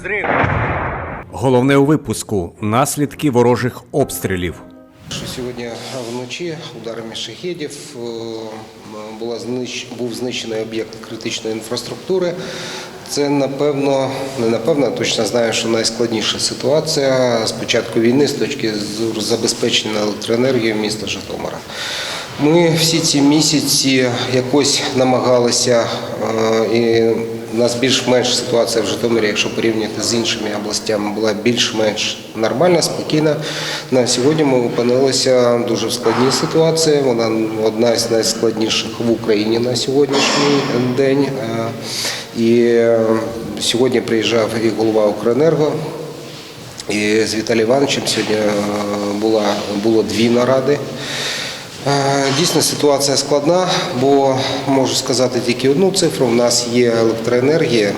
Взрив. Головне у випуску наслідки ворожих обстрілів. Що Сьогодні вночі ударами шахедів е, була знищ... був знищений об'єкт критичної інфраструктури. Це напевно, не напевно, а точно знаю, що найскладніша ситуація з початку війни з точки зору забезпечення електроенергією міста Житомира. Ми всі ці місяці якось намагалися, е, і у нас більш-менш ситуація в Житомирі, якщо порівняти з іншими областями, була більш-менш нормальна, спокійна. На сьогодні ми опинилися дуже в складній ситуації. Вона одна з найскладніших в Україні на сьогоднішній день. Е, І е, сьогодні приїжджав і голова Укренерго. І з Віталієм Івановичем сьогодні е, була, було дві наради. Е, Дійсно, ситуація складна, бо можу сказати тільки одну цифру. У нас є електроенергія,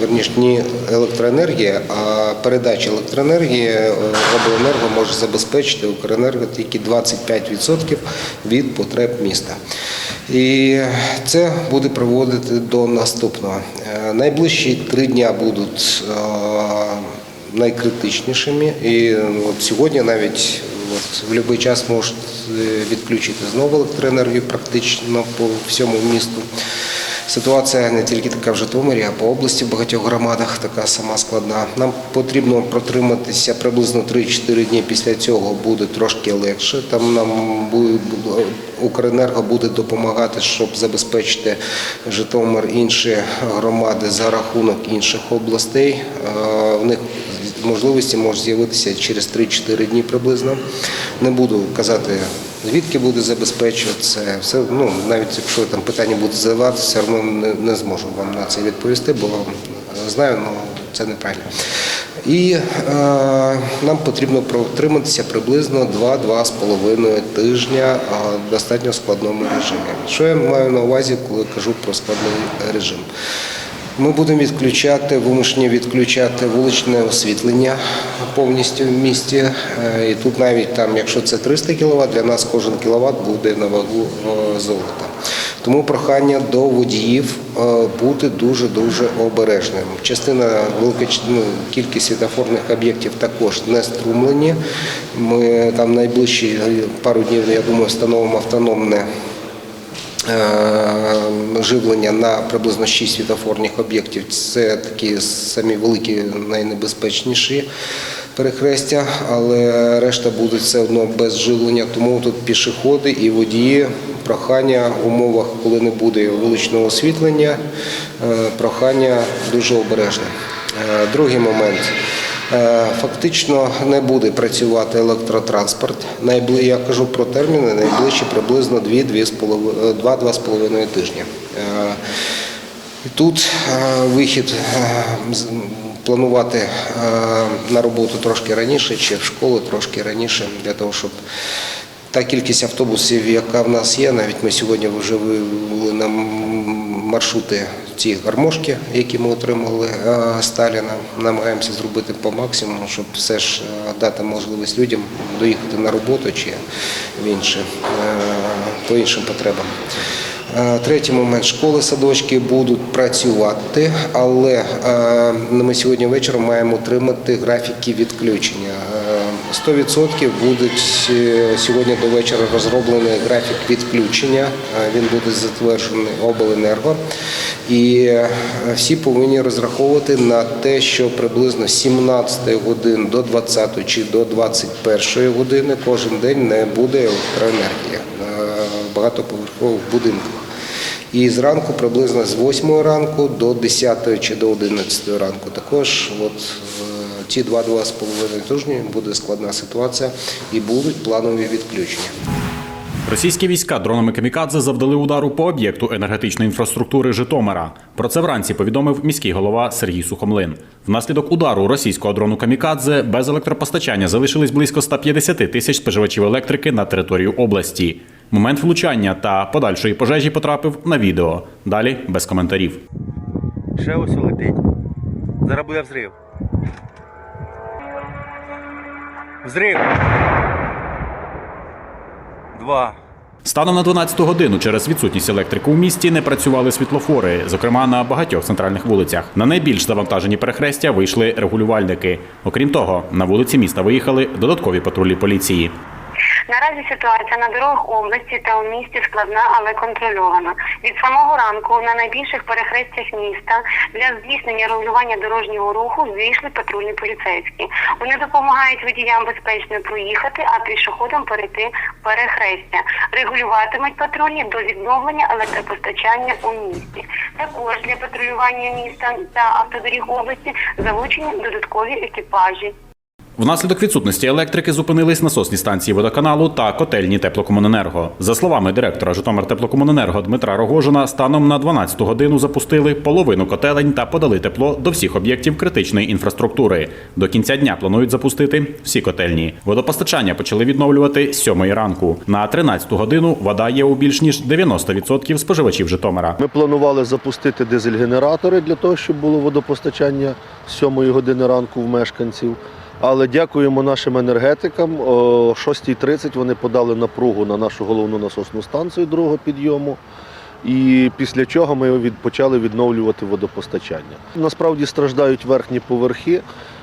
верніше не електроенергія, а передача електроенергії е, обленерго може забезпечити Укренерго тільки 25% від потреб міста. І це буде приводити до наступного. Е, Найближчі три дня будуть найкритичнішими. І от сьогодні навіть от, в будь-який час можуть е, відключити знову електроенергію практично по всьому місту. Ситуація не тільки така в Житомирі, а по області в багатьох громадах така сама складна. Нам потрібно протриматися приблизно 3-4 дні після цього буде трошки легше. Там нам буде Укренерго буде допомагати, щоб забезпечити Житомир інші громади за рахунок інших областей. Е, В них можливості можуть з'явитися через 3-4 дні приблизно. Не буду казати, звідки буде забезпечуватися. Все, ну, навіть якщо там питання буде задаватися, все одно не, не зможу вам на це відповісти, бо знаю, але це неправильно. І е, нам потрібно протриматися приблизно 2-2,5 тижня е, в достатньо складному режимі. Що я маю на увазі, коли кажу про складний режим? Ми будемо відключати, вимушені відключати вуличне освітлення повністю в місті. Е, І тут навіть там, якщо це 300 кВт, для нас кожен кіловат буде на вагу е, золота. Тому прохання до водіїв е, бути дуже-дуже обережним. Частина велика ну, кількість світофорних об'єктів також не струмлені. Ми там найближчі пару днів, я думаю, встановимо автономне живлення на приблизно 6 світофорних об'єктів. Це такі самі великі, найнебезпечніші перехрестя, але решта будуть все одно без живлення. Тому тут пішоходи і водії. Прохання в умовах, коли не буде вуличного освітлення, е, прохання дуже обережне. Е, Другий момент. Е, Фактично не буде працювати електротранспорт. Я кажу про терміни, найближчі приблизно 2-2,5 тижні. Е, тут е, вихід е, планувати е, на роботу трошки раніше, чи в школу трошки раніше, для того, щоб та кількість автобусів, яка в нас є, навіть ми сьогодні вже вивели на маршрути ці гармошки, які ми отримали е, Сталіна. Намагаємося зробити по максимуму, щоб все ж е, дати можливість людям доїхати на роботу чи в інші, е, по іншим потребам. Третій момент школи, садочки будуть працювати, але ми сьогодні вечором маємо отримати графіки відключення. Е, 100% будуть е, сьогодні до вечора розроблений графік відключення. Е, Він буде затверджений обленерго. І е, всі повинні розраховувати на те, що приблизно з 17 годин до 20 чи до 21 години кожен день не буде електроенергії е, в багатоповерхових будинках. І зранку приблизно з 8 ранку до 10 чи до 11 ранку. Також от ці 2-2,5 тижні буде складна ситуація і будуть планові відключення. Російські війська дронами камікадзе завдали удару по об'єкту енергетичної інфраструктури Житомира. Про це вранці повідомив міський голова Сергій Сухомлин. Внаслідок удару російського дрону камікадзе без електропостачання залишились близько 150 тисяч споживачів електрики на територію області. Момент влучання та подальшої пожежі потрапив на відео. Далі без коментарів. Ще ось летить. Зараз буде взрив. Взрив. Два. Станом на 12 годину через відсутність електрики у місті не працювали світлофори, зокрема на багатьох центральних вулицях. На найбільш завантажені перехрестя вийшли регулювальники. Окрім того, на вулиці міста виїхали додаткові патрулі поліції. Наразі ситуація на дорогах області та у місті складна, але контрольована. Від самого ранку на найбільших перехрестях міста для здійснення регулювання дорожнього руху вийшли патрульні поліцейські. Вони допомагають водіям безпечно проїхати, а пішоходам перейти перехрестя. Регулюватимуть патрульні до відновлення електропостачання у місті. Також для патрулювання міста та автодоріг області залучені додаткові екіпажі. Внаслідок відсутності електрики зупинились насосні станції водоканалу та котельні теплокомуненерго. За словами директора Житомир теплокомуненерго Дмитра Рогожина, станом на 12 годину запустили половину котелень та подали тепло до всіх об'єктів критичної інфраструктури. До кінця дня планують запустити всі котельні. Водопостачання почали відновлювати з 7 ранку. На 13 годину вода є у більш ніж 90% споживачів Житомира. Ми планували запустити дизель-генератори для того, щоб було водопостачання з 7 години ранку в мешканців. Але дякуємо нашим енергетикам. О 6.30 вони подали напругу на нашу головну насосну станцію другого підйому. І після чого ми почали відновлювати водопостачання. Насправді страждають верхні поверхи.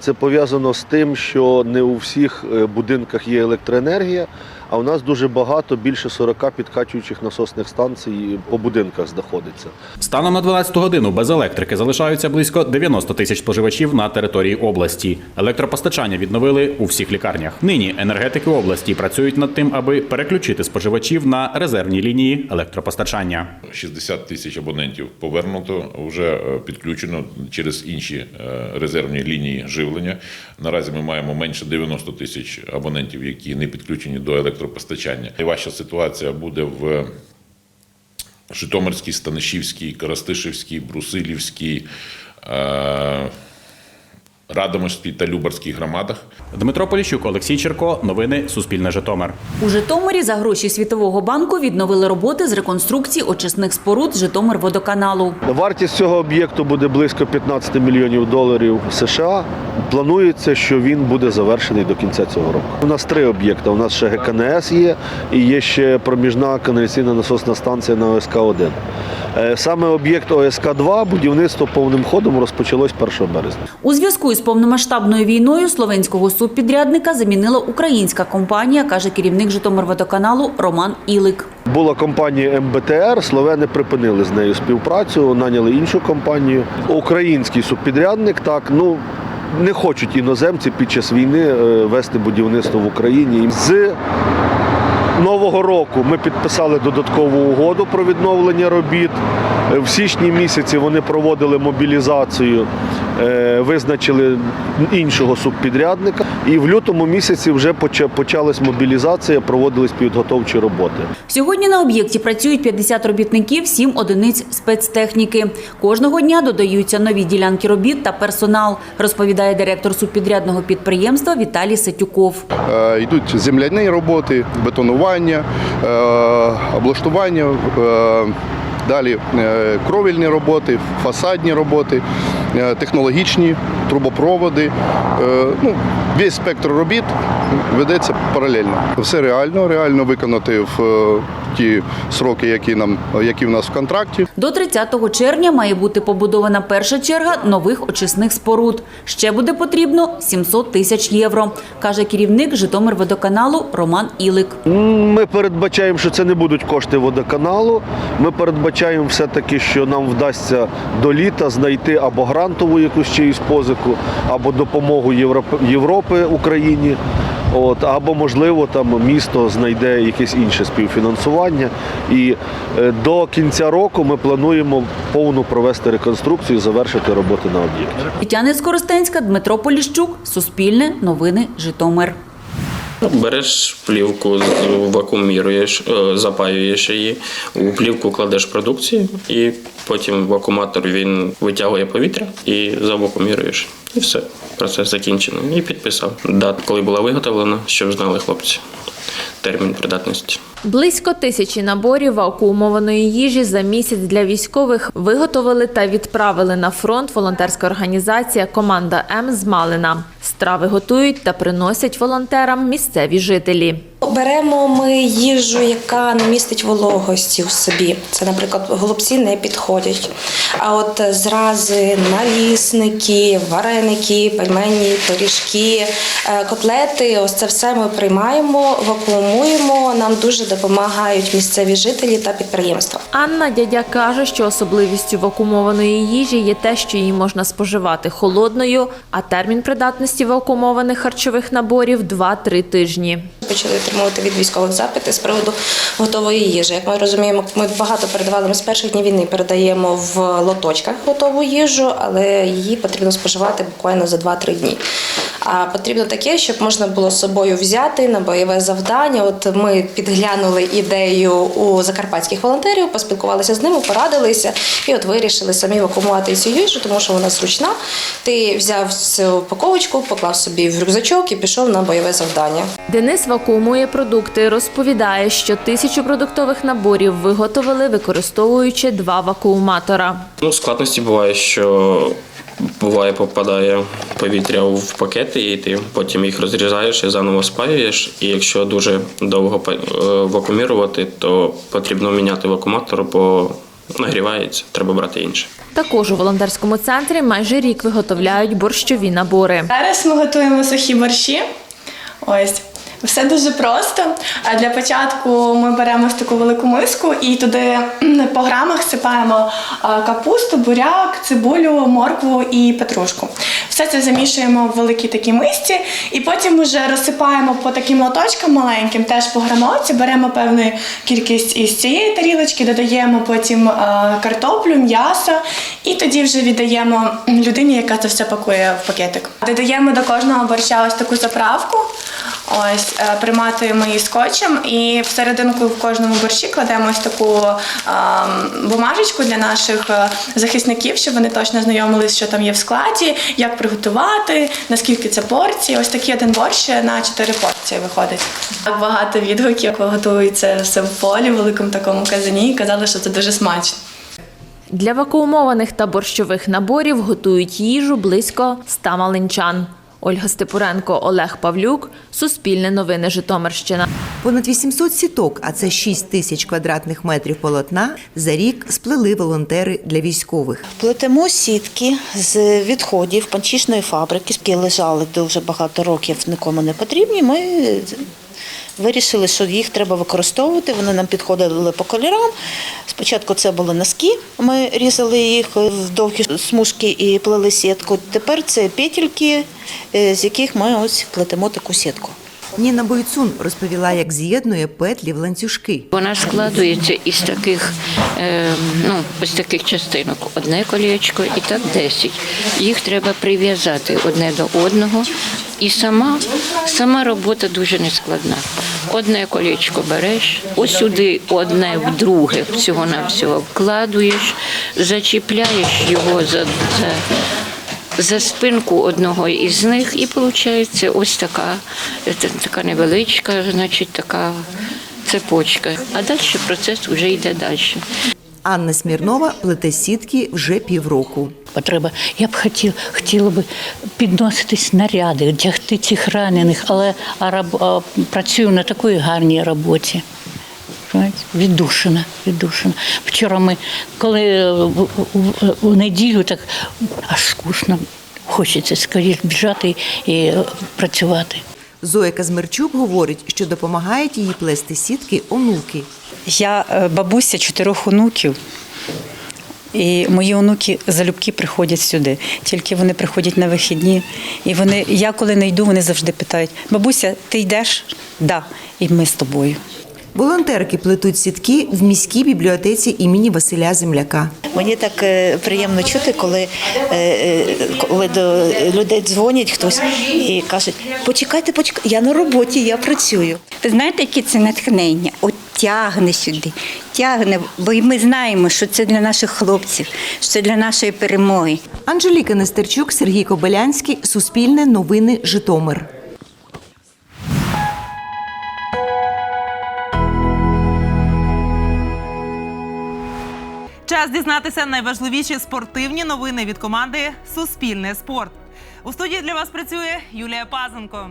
Це пов'язано з тим, що не у всіх е, будинках є електроенергія, а у нас дуже багато, більше 40 підкачуючих насосних станцій по будинках знаходиться. Станом на 12 годину без електрики залишаються близько 90 тисяч споживачів на території області. Електропостачання відновили у всіх лікарнях. Нині енергетики області працюють над тим, аби переключити споживачів на резервні лінії електропостачання. 60 тисяч абонентів повернуто, вже е, підключено через інші е, резервні лінії живлення. Наразі ми маємо менше 90 тисяч абонентів, які не підключені до електропостачання. Найважча ситуація буде в Житомирській, Станишівській, Коростишівській, Брусилівській, е, Радомирській та Любарській громадах. Дмитро Поліщук, Олексій Черко. Новини Суспільне Житомир. У Житомирі за гроші Світового банку відновили роботи з реконструкції очисних споруд Житомирводоканалу. Вартість цього об'єкту буде близько 15 мільйонів доларів США. Планується, що він буде завершений до кінця цього року. У нас три об'єкти. У нас ще ГКНС є і є ще проміжна каналізаційна насосна станція на ОСК-1. Е, Саме об'єкт ОСК-2 будівництво повним ходом розпочалось 1 березня. У зв'язку із повномасштабною війною словенського субпідрядника замінила українська компанія, каже керівник Житомирводоканалу Роман Ілик. Була компанія МБТР, словени припинили з нею співпрацю, наняли іншу компанію. Український субпідрядник так, ну. Не хочуть іноземці під час війни е, вести будівництво в Україні. З нового року ми підписали додаткову угоду про відновлення робіт. Е, В січні місяці вони проводили мобілізацію, визначили іншого субпідрядника. І в лютому місяці вже поча- почалась мобілізація, проводились підготовчі роботи. Сьогодні на об'єкті працюють 50 робітників, 7 одиниць спецтехніки. Кожного дня додаються нові ділянки робіт та персонал, розповідає директор субпідрядного підприємства Віталій Сетюков. Е, Йдуть земляні роботи, бетонування, е, облаштування, е, далі е, кровельні роботи, фасадні роботи, е, технологічні трубопроводи. Е, Ну, весь спектр робіт ведеться паралельно. Все реально, реально виконати в е, ті сроки, які нам які в нас в контракті. До 30 червня має бути побудована перша черга нових очисних споруд. Ще буде потрібно 700 тисяч євро, каже керівник Житомирводоканалу Роман Ілик. Ми передбачаємо, що це не будуть кошти водоканалу. Ми передбачаємо все-таки, що нам вдасться до літа знайти або грантову якусь чиюсь позику, або допомогу Європи, Європи Україні. От, або, можливо, там місто знайде якесь інше співфінансування. І е, до кінця року ми плануємо повну провести реконструкцію завершити роботи на об'єкті. Тетяна Скоростенська, Дмитро Поліщук, Суспільне, Новини, Житомир. Береш плівку, вакууміруєш, е, запаюєш її, у плівку кладеш продукцію, і потім вакууматор він витягує повітря і завакууміруєш. І все, процес закінчено. І підписав дату, коли була виготовлена, щоб знали хлопці термін придатності. Близько тисячі наборів вакуумованої їжі за місяць для військових виготовили та відправили на фронт волонтерська організація Команда М з Малина. Страви готують та приносять волонтерам місцеві жителі. Беремо ми їжу, яка не містить вологості у собі. Це, наприклад, голубці не підходять. А от зрази, налісники, вареники, пельмені, пиріжки, е, котлети ось це все ми приймаємо, вакуумуємо. Нам дуже допомагають місцеві жителі та підприємства. Анна дядя каже, що особливістю вакуумованої їжі є те, що її можна споживати холодною, а термін придатності вакуумованих харчових наборів 2-3 тижні. Почали отримувати від військових запити з приводу готової їжі. Як ми розуміємо, ми багато передавали. Ми з перших днів війни передаємо в лоточках готову їжу, але її потрібно споживати буквально за 2-3 дні. А потрібно таке, щоб можна було з собою взяти на бойове завдання. От ми підглянули ідею у закарпатських волонтерів, поспілкувалися з ними, порадилися і от вирішили самі вакуумувати цю їжу, тому що вона зручна. Ти взяв цю упаковочку, поклав собі в рюкзачок і пішов на бойове завдання. Денис вакуумує продукти. Розповідає, що тисячу продуктових наборів виготовили, використовуючи два вакууматора. Ну, складності буває, що буває попадає повітря в пакети, і ти потім їх розрізаєш і заново спаюєш. І якщо дуже довго е, вакуумірувати, то потрібно міняти вакууматор, бо нагрівається, треба брати інше. Також у волонтерському центрі майже рік виготовляють борщові набори. Зараз ми готуємо сухі борщі. Ось. Все дуже просто. Для початку ми беремо ось таку велику миску і туди по грамах сипаємо капусту, буряк, цибулю, моркву і петрушку. Все це замішуємо в великій такій мисці, і потім вже розсипаємо по таким лоточкам маленьким, теж по грамовці, беремо певну кількість із цієї тарілочки, додаємо потім картоплю, м'ясо, і тоді вже віддаємо людині, яка це все пакує в пакетик. Додаємо до кожного борща ось таку заправку. Ось е, приматуємо її скотчем, і всерединку в кожному борщі кладемо ось таку ем, бумажечку для наших е, захисників, щоб вони точно знайомились, що там є в складі, як приготувати, наскільки це порції. Ось такий один борщ на 4 порції виходить. Так багато відгуків, як готується все в полі, в великому такому казані, казали, що це дуже смачно. Для вакуумованих та борщових наборів готують їжу близько 100 малинчан. Ольга Степуренко, Олег Павлюк, Суспільне новини Житомирщина. Понад 800 сіток, а це 6 тисяч квадратних метрів полотна, за рік сплели волонтери для військових. Плетемо сітки з відходів панчішної фабрики, які лежали дуже багато років, нікому не потрібні. Ми вирішили, що їх треба використовувати. Вони нам підходили по кольорам. Спочатку це були носки, ми різали їх в довгі смужки і плели сітку. Тепер це петельки, е, з яких ми ось плетемо таку сітку. Ніна Бойцун розповіла, як з'єднує петлі в ланцюжки. Вона складується із таких, е, ну, ось таких частинок. Одне колечко і так 10. Їх треба прив'язати одне до одного. І сама, сама робота дуже нескладна. Одне колечко береш, ось сюди одне в друге всього на всього вкладуєш, зачіпляєш його за, за за спинку одного із них, і виходить ось така, така невеличка, значить, така цепочка. А далі процес вже йде далі. Анна Смірнова плете сітки вже півроку. Потреба. Я б хотів, хотіла б підносити снаряди, одягти цих ранених, але а, а, працюю на такій гарній роботі. Віддушена, віддушена. Вчора ми, коли е, в- в- у неділю, так аж скучно. Хочеться скоріше біжати і е, працювати. Зоя Казмирчук говорить, що допомагають їй плести сітки онуки. Я е, бабуся чотирьох онуків. І мої онуки залюбки приходять сюди. Тільки вони приходять на вихідні. І вони, я коли не йду, вони завжди питають: бабуся, ти йдеш? Да, і ми з тобою. Волонтерки плетуть сітки в міській бібліотеці імені Василя Земляка. Мені так е, приємно чути, коли, е, коли до людей дзвонять хтось і кажуть, почекайте, почекайте, я на роботі, я працюю. Ви знаєте, яке це натхнення? От тягне сюди, тягне, бо й ми знаємо, що це для наших хлопців, що це для нашої перемоги. Анжеліка Нестерчук, Сергій Кобилянський, Суспільне новини Житомир. Час дізнатися найважливіші спортивні новини від команди Суспільне спорт. У студії для вас працює Юлія Пазенко.